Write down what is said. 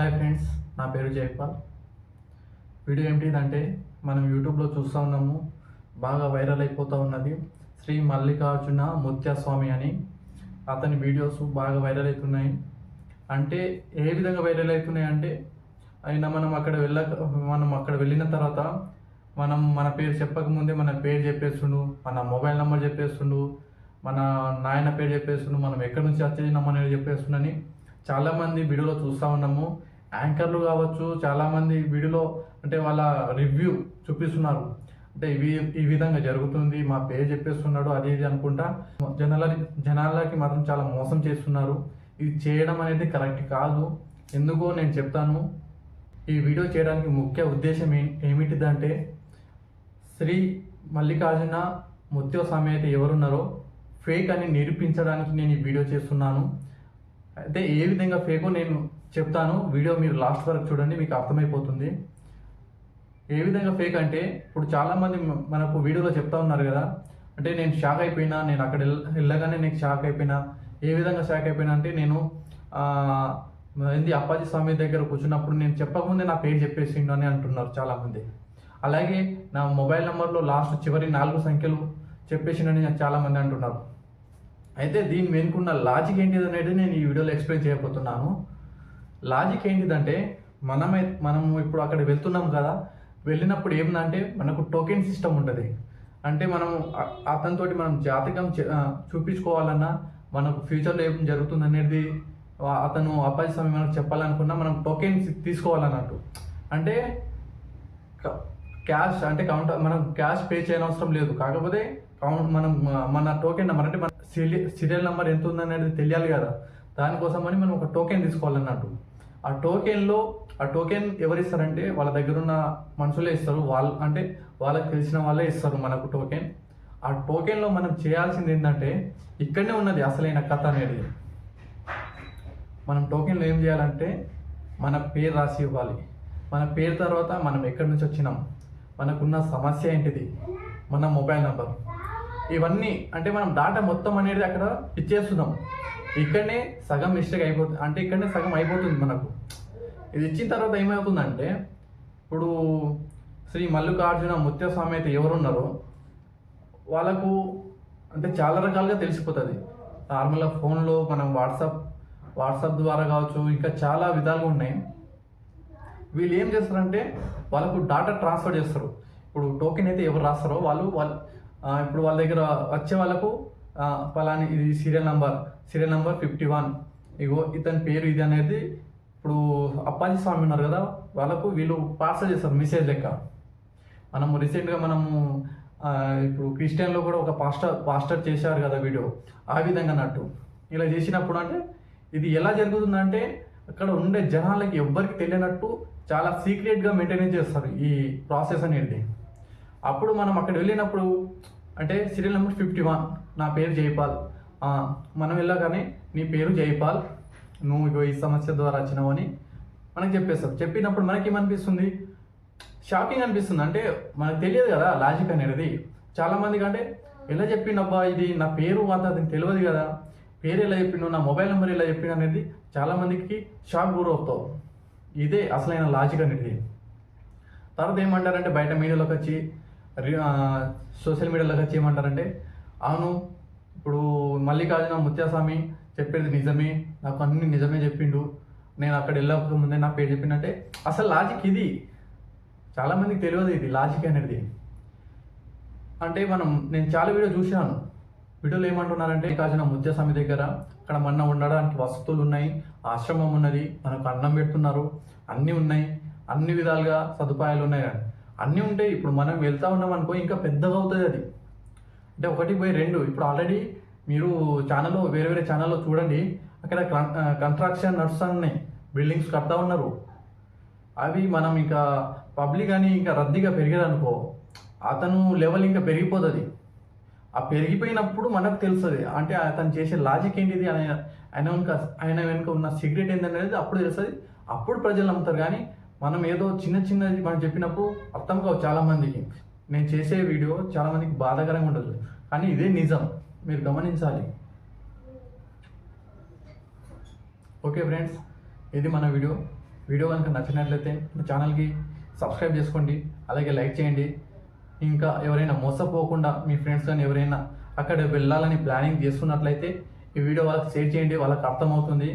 Hi friends నా పేరు Jaipal. Video ఏంటిదంటే మనం యూట్యూబ్లో చూస్తూ ఉన్నాము బాగా వైరల్ అయిపోతూ ఉన్నది శ్రీ మల్లికార్జున ముత్యస్వామి అని. అతని వీడియోస్ బాగా వైరల్ అవుతున్నాయి. అంటే ఏ విధంగా వైరల్ అవుతున్నాయి అంటే అయినా మనం అక్కడ వెళ్ళక మనం అక్కడ వెళ్ళిన తర్వాత మనం మన పేరు చెప్పకముందే మన పేరు చెప్పేస్తుండు మన మొబైల్ నెంబర్ చెప్పేస్తుండు మన నాయన పేరు చెప్పేస్తుండు మనం ఎక్కడి నుంచి వచ్చేసినామని అనేది చెప్పేస్తుండని చాలామంది వీడియోలో చూస్తూ ఉన్నాము. యాంకర్లు కావచ్చు చాలామంది వీడియోలో అంటే వాళ్ళ రివ్యూ చూపిస్తున్నారు. అంటే ఇవి ఈ విధంగా జరుగుతుంది మా పేరు చెప్పేస్తున్నాడు అది ఇది అనుకుంటా. జనాల జనాలకి మాత్రం చాలా మోసం చేస్తున్నారు. ఇది చేయడం అనేది కరెక్ట్ కాదు. ఎందుకో నేను చెప్తాను. ఈ వీడియో చేయడానికి ముఖ్య ఉద్దేశం ఏ ఏమిటిదంటే శ్రీ మల్లికార్జున ముత్యో సమేత అయితే ఎవరున్నారో ఫేక్ అని నిరూపించడానికి నేను ఈ వీడియో చేస్తున్నాను. అయితే ఏ విధంగా ఫేకో నేను చెప్తాను. వీడియో మీరు లాస్ట్ వరకు చూడండి మీకు అర్థమైపోతుంది. ఏ విధంగా ఫేక్ అంటే ఇప్పుడు చాలామంది మనకు వీడియోలో చెప్తా ఉన్నారు కదా. అంటే నేను షాక్ అయిపోయినా నేను అక్కడ వెళ్ళగానే నేను షాక్ అయిపోయినా. ఏ విధంగా షాక్ అయిపోయినా అంటే నేను ఏంది అప్పాజీ స్వామి దగ్గర కూర్చున్నప్పుడు నేను చెప్పకముందే నా పేరు చెప్పేసిండు అని అంటున్నారు చాలామంది. అలాగే నా మొబైల్ నెంబర్లో లాస్ట్ చివరి నాలుగు సంఖ్యలు చెప్పేసిండని చాలామంది అంటున్నారు. అయితే దీని వెనుకున్న లాజిక్ ఏంటిది అనేది నేను ఈ వీడియోలో ఎక్స్ప్లెయిన్ చేయబోతున్నాను. లాజిక్ ఏంటిదంటే మనమే మనం ఇప్పుడు అక్కడ వెళ్తున్నాం కదా వెళ్ళినప్పుడు ఏంటంటే మనకు టోకెన్ సిస్టమ్ ఉంటుంది. అంటే మనం అతనితో అతనితోటి మనం జాతకం చే- చూపించుకోవాలన్నా మనకు ఫ్యూచర్లో ఏం జరుగుతుంది అనేది అతను అబ్బాయి స్వామి మనకు చెప్పాలనుకున్నా మనం టోకెన్స్ తీసుకోవాలన్నట్టు. అంటే క్యాష్ అంటే కౌంటర్ మనం క్యాష్ పే చేయనవసరం లేదు. కాకపోతే కౌంట్ మనం మన టోకెన్ నెంబర్ అంటే మన సీరియల్ నెంబర్ ఎంత ఉందనేది తెలియాలి కదా. దానికోసమని మనం ఒక టోకెన్ తీసుకోవాలన్నట్టు. ఆ టోకెన్లో ఆ టోకెన్ ఎవరు ఇస్తారంటే వాళ్ళ దగ్గర ఉన్న మనుషులే ఇస్తారు. వాళ్ళు అంటే వాళ్ళకి తెలిసిన వాళ్ళే ఇస్తారు మనకు టోకెన్. ఆ టోకెన్లో మనం చేయాల్సింది ఏంటంటే ఇక్కడనే ఉన్నది అసలైన కథ అనేది. మనం టోకెన్లో ఏం చేయాలంటే మన పేరు రాసి ఇవ్వాలి. మన పేరు తర్వాత మనం ఎక్కడి నుంచి వచ్చినాం? మనకున్న సమస్య ఏంటిది? మన మొబైల్ నెంబర్. ఇవన్నీ అంటే మనం డాటా మొత్తం అనేది అక్కడ ఇచ్చేస్తున్నాం. ఇక్కడనే సగం మిస్టేక్ అయిపోతుంది అంటే ఇక్కడనే సగం అయిపోతుంది మనకు. ఇది ఇచ్చిన తర్వాత ఏమవుతుందంటే ఇప్పుడు శ్రీ మల్లికార్జున ముత్యస్వామి అయితే ఎవరున్నారో వాళ్ళకు అంటే చాలా రకాలుగా తెలిసిపోతుంది. నార్మల్గా ఫోన్లో మనం వాట్సాప్ వాట్సాప్ ద్వారా కావచ్చు ఇంకా చాలా విధాలుగా ఉన్నాయి. వీళ్ళు ఏం చేస్తారంటే వాళ్ళకు డాటా ట్రాన్స్ఫర్ చేస్తారు. ఇప్పుడు టోకెన్ అయితే ఎవరు రాస్తారో వాళ్ళు వాళ్ళు ఇప్పుడు వాళ్ళ దగ్గర వచ్చే వాళ్ళకు పలాని ఇది serial number serial number fifty one. ఇగో ఇతని పేరు ఇది అనేది ఇప్పుడు అప్పాజీ స్వామి ఉన్నారు కదా వాళ్ళకు వీళ్ళు పార్సల్ చేస్తారు మెసేజ్ లెక్క. మనము రీసెంట్గా మనము ఇప్పుడు క్రిస్టియన్లో కూడా ఒక పాస్టర్ పాస్టర్ చేశారు కదా వీడియో. ఆ విధంగా అన్నట్టు. ఇలా చేసినప్పుడు అంటే ఇది ఎలా జరుగుతుందంటే అక్కడ ఉండే జనాలకి ఎవ్వరికి తెలియనట్టు చాలా సీక్రెట్గా మెయింటైన్ చేస్తారు ఈ ప్రాసెస్ అనేది. అప్పుడు మనం అక్కడ వెళ్ళినప్పుడు అంటే సీరియల్ నెంబర్ ఫిఫ్టీ వన్ నా పేరు జైపాల్. మనం వెళ్ళగానే నీ పేరు జైపాల్ నువ్వు ఇగో ఈ సమస్య ద్వారా వచ్చినావు అని మనకి చెప్పేస్తారు. చెప్పినప్పుడు మనకి ఏమనిపిస్తుంది షాకింగ్ అనిపిస్తుంది. అంటే మనకు తెలియదు కదా లాజిక్ అనేది. చాలామందికి అంటే ఎలా చెప్పిండబ్బా ఇది? నా పేరు అంత అతనికి తెలియదు కదా. పేరు ఎలా చెప్పిండు నా మొబైల్ నెంబర్ ఎలా చెప్పిండు అనేది చాలామందికి షాక్ గురవుతావు ఇదే అసలైన లాజిక్ అనేది. తర్వాత ఏమంటారంటే బయట మీడియాలోకి వచ్చి సోషల్ మీడియాలో వచ్చి ఏమంటారంటే అవును ఇప్పుడు మల్లికార్జున ముత్యాస్వామి చెప్పేది నిజమే నాకు అన్ని నిజమే చెప్పిండు. నేను అక్కడ వెళ్ళక ముందే నా పేరు చెప్పిండంటే అసలు లాజిక్ ఇది. చాలామందికి తెలియదు ఇది లాజిక్ అనేది. అంటే మనం నేను చాలా వీడియో చూశాను. వీడియోలో ఏమంటున్నారంటే కాసిన ముత్యస్వామి దగ్గర అక్కడ మన ఉండడానికి వసతులు ఉన్నాయి ఆశ్రమం ఉన్నది మనకు అన్నం పెడుతున్నారు అన్నీ ఉన్నాయి అన్ని విధాలుగా సదుపాయాలు ఉన్నాయి అని అన్నీ ఉంటాయి ఇప్పుడు మనం వెళ్తా ఉన్నాం అనుకో ఇంకా పెద్దగా అవుతుంది అది. అంటే ఒకటి పోయి రెండు ఇప్పుడు ఆల్రెడీ మీరు ఛానల్లో వేరే వేరే ఛానల్లో చూడండి అక్కడ కన్స్ట్రక్షన్ నడుస్తున్నాయి బిల్డింగ్స్ కడతా ఉన్నారు. అవి మనం ఇంకా పబ్లిక్ అని ఇంకా రద్దీగా పెరిగారనుకో అతను లెవెల్ ఇంకా పెరిగిపోతుంది. ఆ పెరిగిపోయినప్పుడు మనకు తెలుస్తుంది అంటే అతను చేసే లాజిక్ ఏంటిది ఆయన ఆయన వెనుక ఆయన వెనుక ఉన్న సీక్రెట్ ఏంటనేది అప్పుడు తెలుస్తుంది. అప్పుడు ప్రజలు నమ్ముతారు కానీ మనం ఏదో చిన్న చిన్నది మనం చెప్పినప్పుడు అర్థం కావు చాలామందికి. నేను చేసే వీడియో చాలామందికి బాధాకరంగా ఉండదు కానీ ఇదే నిజం. మీరు గమనించాలి. ఓకే ఫ్రెండ్స్ ఇది మన వీడియో. వీడియో కనుక నచ్చినట్లయితే మా ఛానల్కి సబ్స్క్రైబ్ చేసుకోండి. అలాగే లైక్ చేయండి. ఇంకా ఎవరైనా మోసపోకుండా మీ ఫ్రెండ్స్ కానీ ఎవరైనా అక్కడ వెళ్ళాలని ప్లానింగ్ చేస్తున్నట్లయితే ఈ వీడియో వాళ్ళకి షేర్ చేయండి. వాళ్ళకి అర్థమవుతుంది.